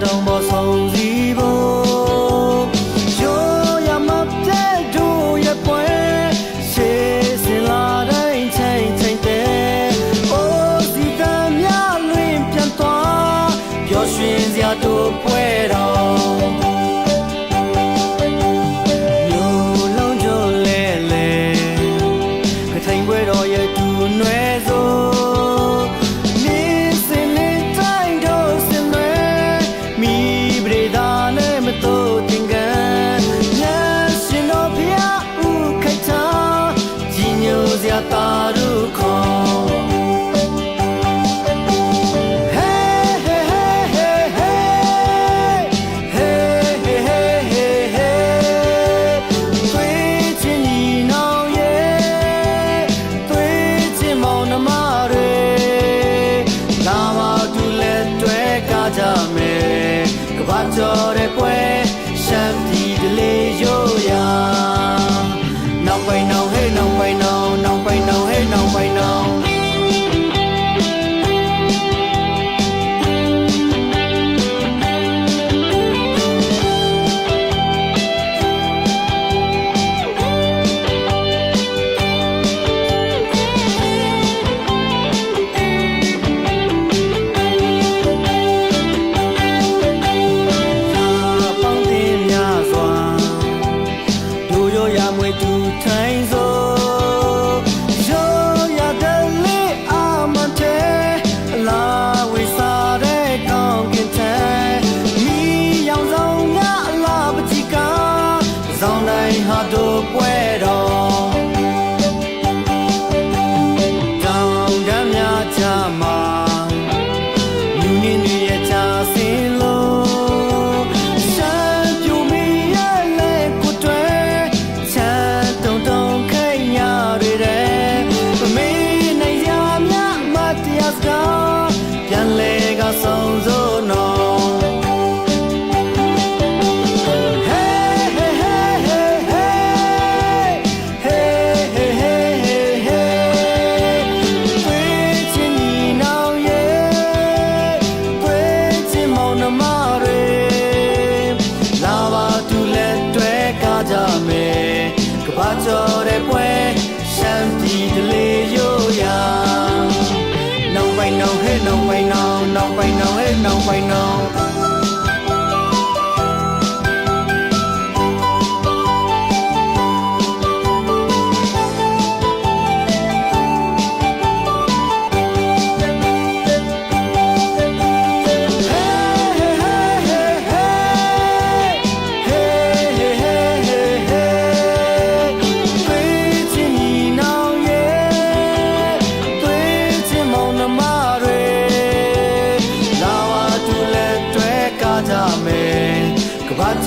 don't bother. আচরে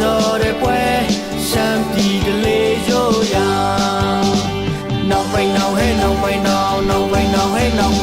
တော်တဲ့ပွဲရှမ်းပြည်တလေးရိုးရာနောက်ပိုင်နောက်ဟဲ့နောက်ပိုင်နောက်နောက်ပိုင်နောက်ဟဲ့နောက်ပိုင်နောက်